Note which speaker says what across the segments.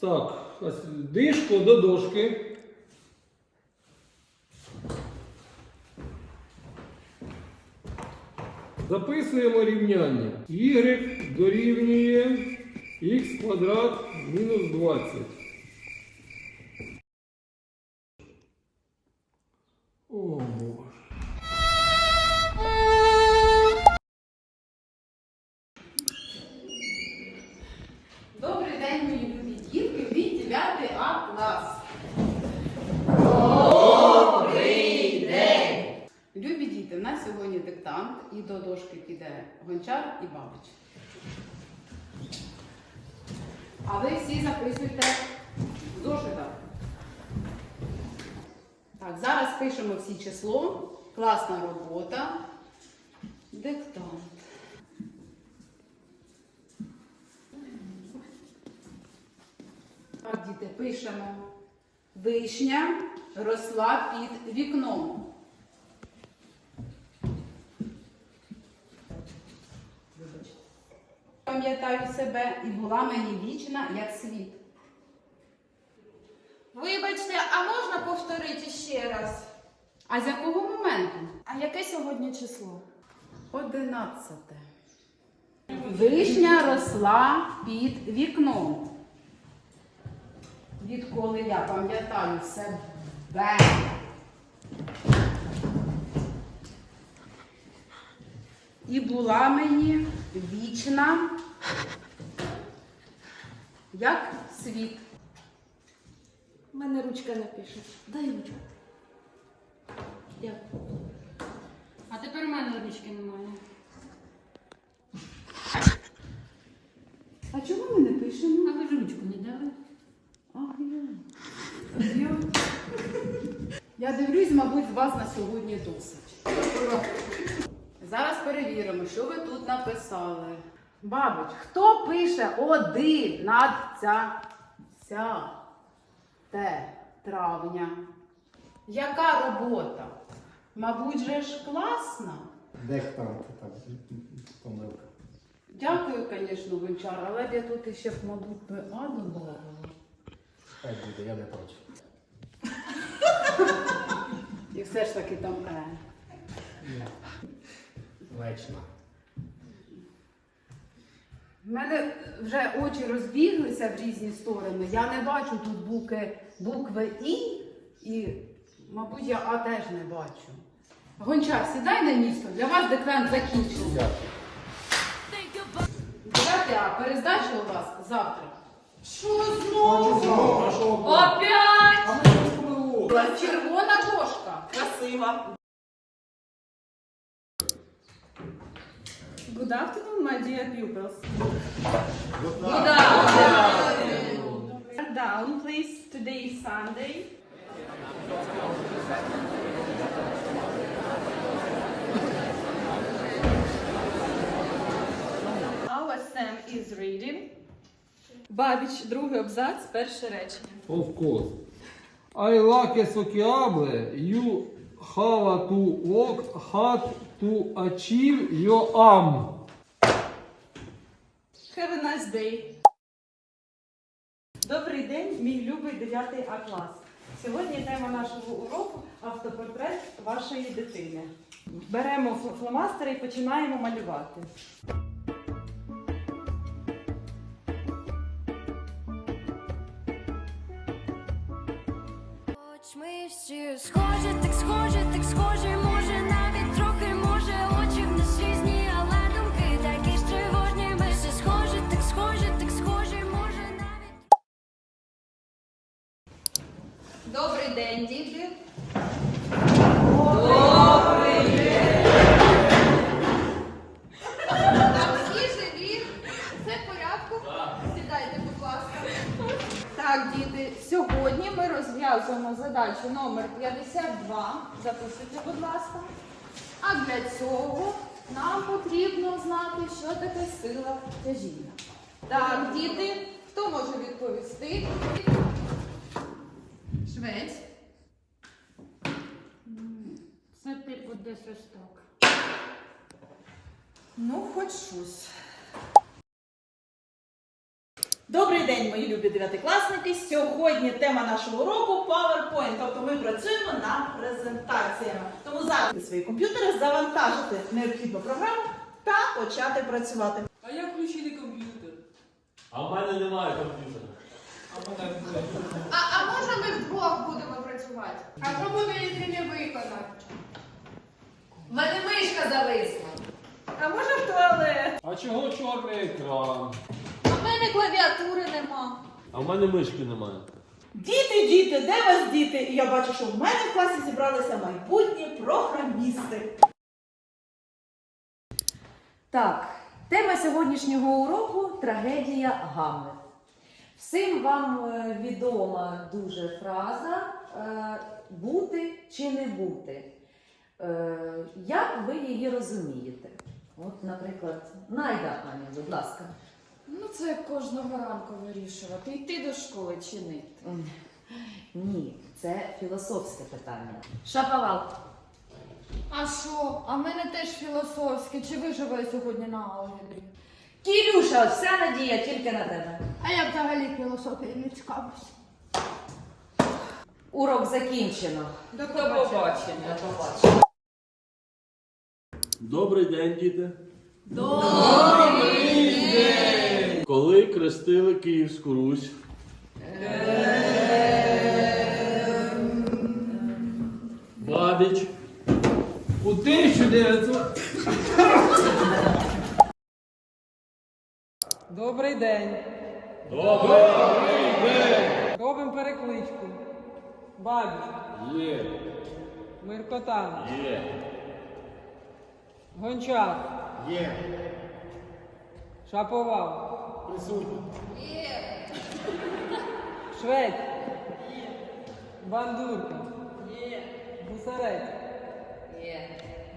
Speaker 1: Так, дишко до дошки. Записуємо рівняння. Y дорівнює х квадрат мінус 20. О Боже.
Speaker 2: А ви всі записуйте в. Так, зараз пишемо всі число. Класна робота. Диктант. Так, діти, пишемо. Вишня росла під вікном. Пам'ятаю себе і була мені вічна, як світ.
Speaker 3: Вибачте, а можна повторити ще раз?
Speaker 2: А з якого моменту?
Speaker 3: А яке сьогодні число?
Speaker 2: Одинадцяте. Вишня росла під вікном. Відколи я пам'ятаю себе. І була мені вічна, як світ.
Speaker 3: У мене ручка не пише. Дай ручку. Дякую.
Speaker 4: А тепер у мене ручки немає.
Speaker 2: А чого ми не пишемо?
Speaker 4: А ви ж ручку не дали?
Speaker 2: Ах, я. Я. Я дивлюсь, мабуть, з вас на сьогодні досить. Зараз перевіримо, що ви тут написали. Бабич, хто пише один над ця, ця те травня? Яка робота? Мабуть, же ж класна.
Speaker 5: Диктант, так, помилка.
Speaker 2: Дякую, звісно, Гончар, але я тут ще, мабуть, би А додавала.
Speaker 5: Хай буде, я не проти.
Speaker 2: І все ж таки там Е.
Speaker 5: Вечно.
Speaker 2: У мене вже очі розбіглися в різні сторони. Я не бачу тут букви, букви І і, мабуть, я А теж не бачу. Гончар, сідай на місто, для вас диктант закінчений. Давайте, а перездача у вас завтра.
Speaker 3: Що знову? Опять!
Speaker 2: Червона дошка.
Speaker 3: Красиво.
Speaker 6: Good afternoon, my dear pupils. Sit down, please. Today is Sunday. Our Sam is reading. Бабіч, другий абзац, перше речення.
Speaker 1: Of course. I like a sociable. You have to work hard to achieve your aim.
Speaker 6: Have a nice day. Добрий день, мій любий 9 А клас. Сьогодні тема нашого уроку автопортрет вашої дитини. Беремо фл- фломастери і починаємо малювати.
Speaker 7: Ми всі схожі, так схожі, так схожі,
Speaker 3: розв'язуємо номер 52. Записуйте, будь ласка. А для цього нам потрібно знати, що таке сила тяжіння. Так, діти, хто може відповісти? Швець.
Speaker 4: Це типу десь ось так.
Speaker 3: Ну, хоч щось.
Speaker 8: День, мої любі дев'ятикласники. Сьогодні тема нашого уроку PowerPoint. Тобто ми працюємо над презентаціями. Тому зараз свої комп'ютери завантажити необхідну програму та почати працювати.
Speaker 1: А як включити комп'ютер?
Speaker 9: А в мене немає комп'ютера.
Speaker 1: А.
Speaker 10: А, а може ми вдвох будемо працювати? А якщо не виконати?
Speaker 11: В мене мишка зависла.
Speaker 8: А може в туалет?
Speaker 1: А чого чорний екран?
Speaker 10: А мене клавіатури нема.
Speaker 9: А в мене мишки немає.
Speaker 8: Діти, діти, де вас діти? І я бачу, що в мене в класі зібралися майбутні програмісти.
Speaker 11: Так, тема сьогоднішнього уроку трагедія Гамлет. Всім вам е, відома дуже фраза е, бути чи не бути. Е, Як ви її розумієте? От, наприклад, Найда Аня, будь ласка.
Speaker 3: Ну, це як кожного ранку вирішувати, йти до школи чи не йти.
Speaker 11: Ні, це філософське питання. Шаповал.
Speaker 3: А що? А в мене теж філософське. Чи виживу я сьогодні на алгебрі?
Speaker 11: Кірюша, вся надія тільки на тебе.
Speaker 3: А я взагалі філософією не цікавлюсь.
Speaker 11: Урок закінчено.
Speaker 3: До побачення.
Speaker 11: До побачення.
Speaker 9: Добрий день, діти. Добрий день! Коли крестили Київську Русь? Бабіч.
Speaker 1: У 1900...
Speaker 6: Добрий день.
Speaker 9: Добрий день!
Speaker 6: Робимо перекличку. Бабі,
Speaker 9: Є,
Speaker 6: Миркотан,
Speaker 9: є.
Speaker 6: Гончар,
Speaker 5: Є.
Speaker 6: Шаповал,
Speaker 5: Присутні.
Speaker 6: Швець, Бандурка, Гусарець,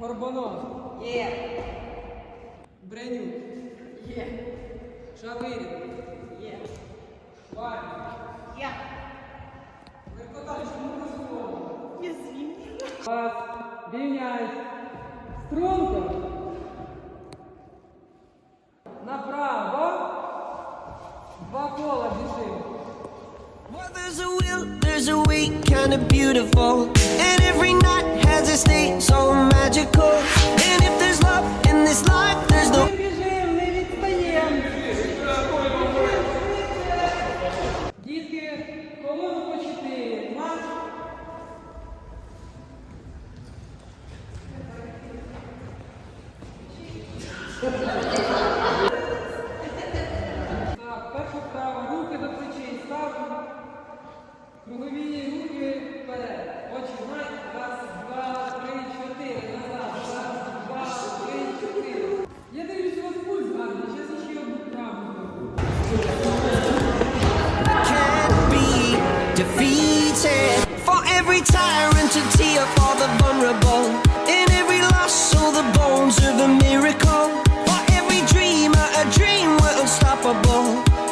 Speaker 6: Горбонос, Бренюк, Шавирін, Ваня, Миркотан, чому не слово? Вас рівняють струнко.
Speaker 12: Kind of beautiful. And every night has a state so magical. And if there's love in this life, there's no.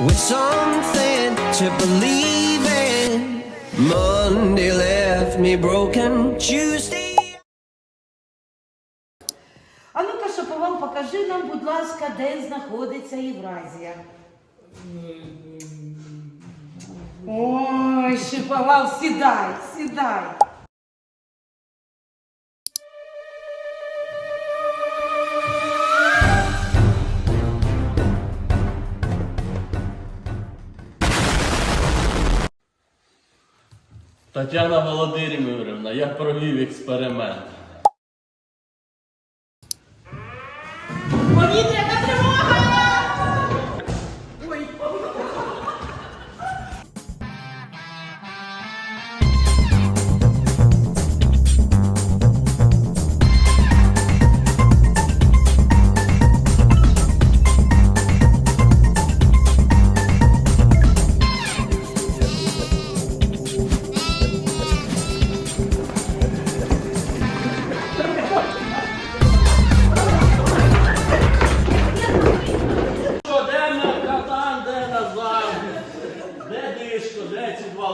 Speaker 12: With something to believe in. Monday left me broken. Tuesday.
Speaker 8: А ну-ка, Шаповал, покажи нам, будь ласка, де знаходиться Євразія. Ой, Шиповал, сідай, сідай.
Speaker 9: Тетяна Володимирівна, я провів експеримент.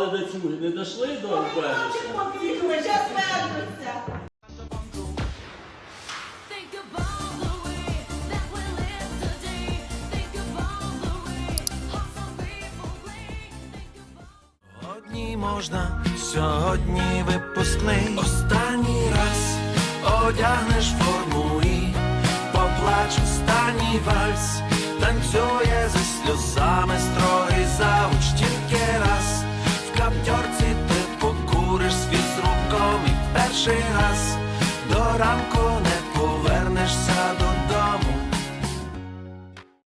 Speaker 9: впали до тюрі, не дійшли до
Speaker 8: обмеження. Зараз.
Speaker 13: Сьогодні
Speaker 14: можна, сьогодні випускний останній раз одягнеш форму і поплач останній вальс, танцює зі сльозами строгий завуч п'ятерці ти покуриш свій з руком перший раз до ранку не повернешся додому.